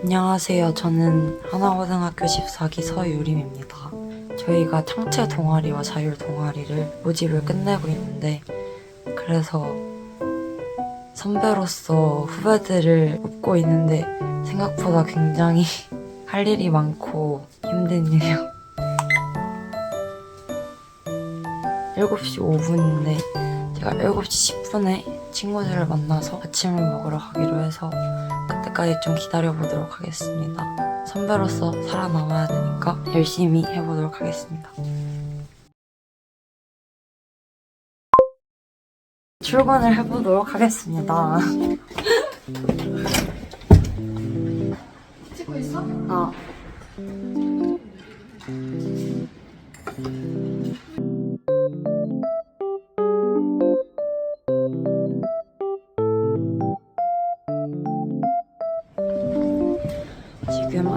안녕하세요. 저는 하나고등학교 14기 서유림입니다. 저희가 창체 동아리와 자율 동아리를 모집을 끝내고 있는데 그래서 선배로서 후배들을 뽑고 있는데 생각보다 굉장히 할 일이 많고 힘든 일이에요. 7시 5분인데 제가 7시 10분에 친구들을 만나서 아침을 먹으러 가기로 해서 그 때까지 좀 기다려보도록 하겠습니다. 선배로서 살아남아야 되니까 열심히 해보도록 하겠습니다. 출근을 해보도록 하겠습니다. 찍고 있어? 어.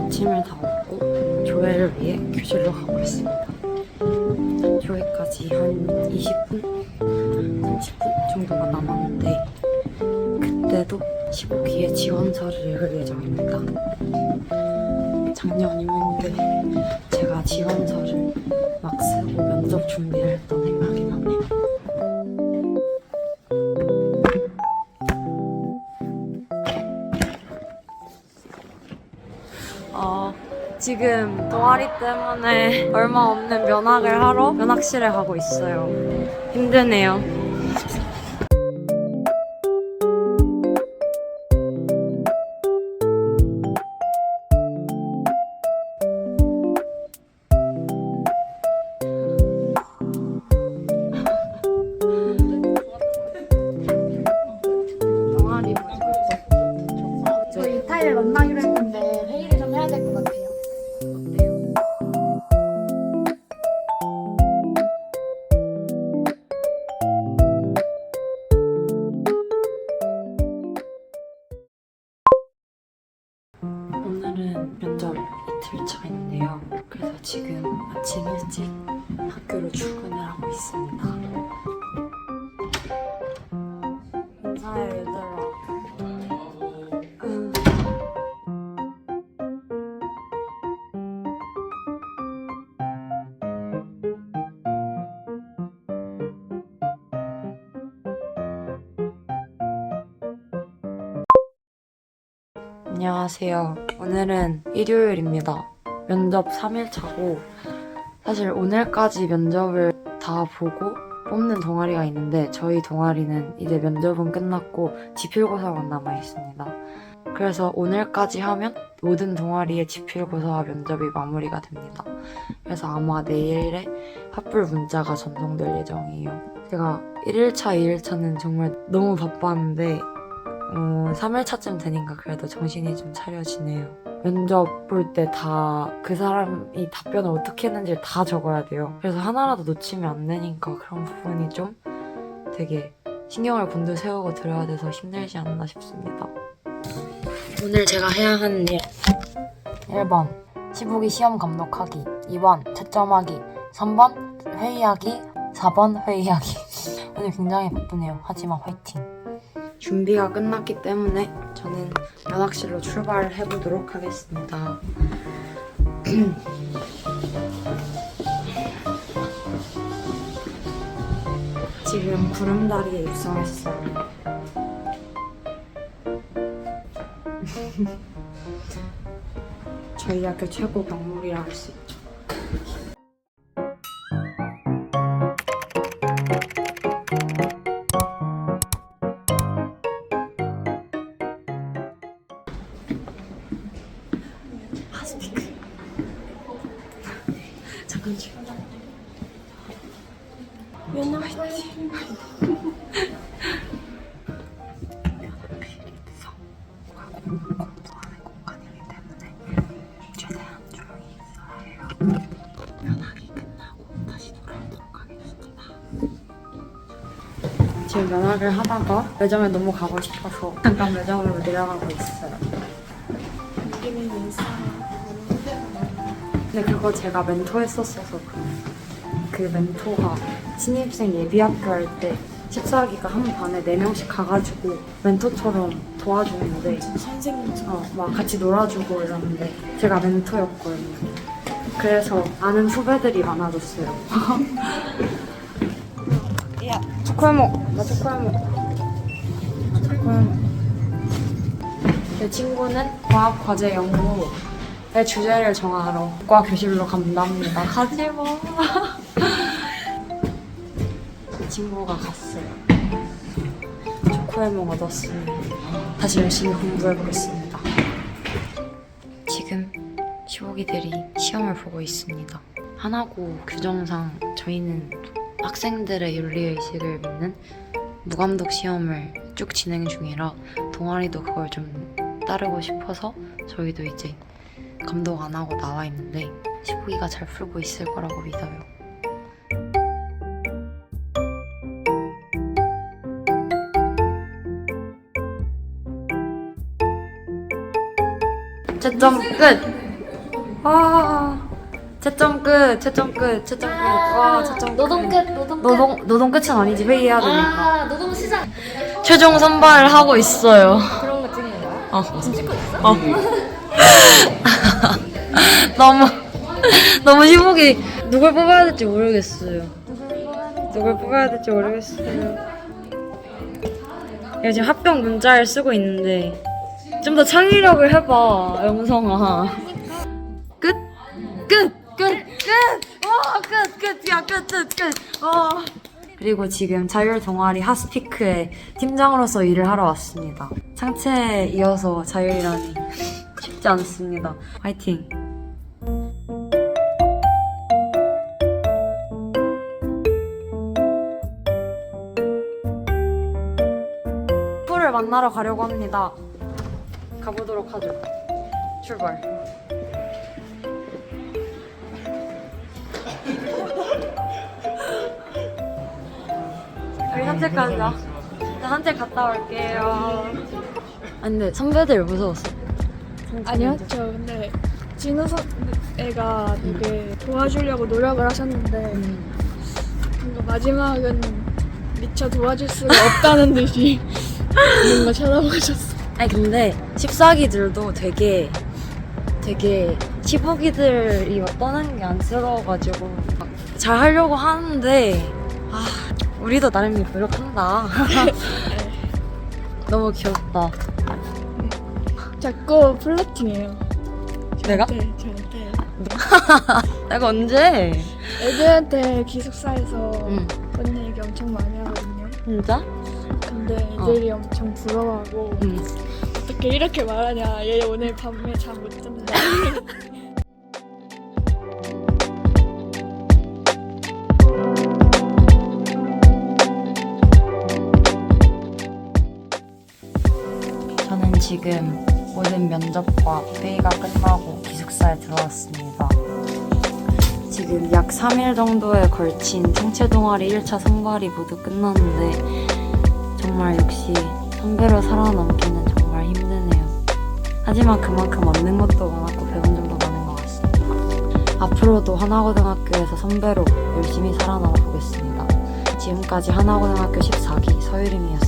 아침을 다 먹고 조회를 위해 교실로 가고 있습니다. 조회까지 한 20분? 30분 정도가 남았는데 그때도 15기의 지원서를 읽을 예정입니다. 작년이었는데 제가 지원서를 막 쓰고 면접 준비를 했던 지금 동아리 때문에 얼마 없는 면학을 하러 면학실에 가고 있어요. 힘드네요. 지금 아침 일찍 학교로 출근을 하고 있습니다. 인사해 얘들아. 음. 안녕하세요. 오늘은 일요일입니다. 면접 3일차고, 사실 오늘까지 면접을 다 보고 뽑는 동아리가 있는데, 저희 동아리는 이제 면접은 끝났고, 지필고사만 남아있습니다. 그래서 오늘까지 하면 모든 동아리의 지필고사와 면접이 마무리가 됩니다. 그래서 아마 내일에 합불 문자가 전송될 예정이에요. 제가 1일차, 2일차는 정말 너무 바빴는데, 어, 3일차쯤 되니까 그래도 정신이 좀 차려지네요. 면접 볼 때 다 그 사람이 답변을 어떻게 했는지 다 적어야 돼요. 그래서 하나라도 놓치면 안 되니까 그런 부분이 좀 되게 신경을 곤두 세우고 들어야 돼서 힘들지 않나 싶습니다. 오늘 제가 해야 하는 일 1번 시보기 시험 감독하기 2번 채점하기 3번 회의하기 4번 회의하기 오늘 굉장히 바쁘네요. 하지만 화이팅! 준비가 끝났기 때문에 저는 면학실로 출발을 해보도록 하겠습니다. 지금 구름다리에 입성했어요. 저희 학교 최고 경물이라 할 수 있죠. 하겠습니다. 지금 면학을 하다가 매점에 너무 가고 싶어서 잠깐 매점으로 내려가고 있어요. 근데 그거 제가 멘토 했었어서 그, 그 멘토가 신입생 예비학교 할때 14기가 한 반에 4명씩 가가지고 멘토처럼 도와주는데 선생님 어, 막 같이 놀아주고 이러는데 제가 멘토였거든요. 그래서 아는 후배들이 많아졌어요. 야, 초코해먹. 나. 나 초코해먹. 제 친구는 과학 과제 연구의 주제를 정하러 과 교실로 간답니다. 가지 마. 제 친구가 갔어요. 초코해먹 얻었으니 다시 열심히 공부해보겠습니다. 지금 시호기들이 시험을 보고 있습니다. 하나고 규정상 저희는 학생들의 윤리의식을 믿는 무감독 시험을 쭉 진행 중이라 동아리도 그걸 좀 따르고 싶어서 저희도 이제 감독 안 하고 나와 있는데 시호기가 잘 풀고 있을 거라고 믿어요. 채점 끝. 와. 채점 끝. 채점 끝. 채점 끝. 와, 채점 노동 끝, 노동 끝. 노동 노동 끝은 아니지 회의해야 되니까. 아, 노동 시작. 최종 선발을 하고 있어요. 그런 거 찍는 거야? 어. 지금 찍고 있어? 어. 너무 너무 시목이 누굴 뽑아야 될지 모르겠어요. 누굴 뽑아야 될지 모르겠어요. 내가 지금 합격 문자를 쓰고 있는데 좀 더 창의력을 해봐, 영성아. 끝, 끝, 끝, 끝. 와, 끝, 끝, 야, 끝, 끝, 끝. 와. 그리고 지금 자율 동아리 하스피크의 팀장으로서 일을 하러 왔습니다. 창체에 이어서 자율이라니 쉽지 않습니다. 화이팅! 만나러 가려고 합니다. 가보도록 하죠. 출발. 우리 산책 가자. 나 산책 갔다 올게요. 아니 근데 선배들 무서웠어. 아니요, 저 근데 진우 선 애가 되게 도와주려고 노력을 하셨는데 음. 뭔가 마지막은 미처 도와줄 수가 없다는 듯이 뭔가 쳐다보셨어. 아니 근데 14기들도 되게 되게 15기들이 막 떠나는 게 안쓰러워가지고 막 잘 하려고 하는데 아 우리도 나름 노력한다. 너무 귀엽다. 자꾸 플러팅해요. 내가? 네, 저한테. 내가 언제? 애들한테 기숙사에서 응. 그런 얘기 엄청 많이 하거든요. 진짜? 근데 어. 애들이 엄청 부러워하고 응. 어떻게 이렇게 말하냐. 얘 오늘 밤에 잠 못 잔다. 저는 지금 모든 면접과 회의가 끝나고 기숙사에 들어왔습니다. 지금 약 3일 정도에 걸친 청체 동아리 1차 선발이 모두 끝났는데 정말 역시 선배로 살아남기는 정말 힘드네요. 하지만 그만큼 얻는 것도 많았고 배운 점도 많은 것 같습니다. 앞으로도 하나고등학교에서 선배로 열심히 살아남아 보겠습니다. 지금까지 하나고등학교 14기 서유림이었습니다.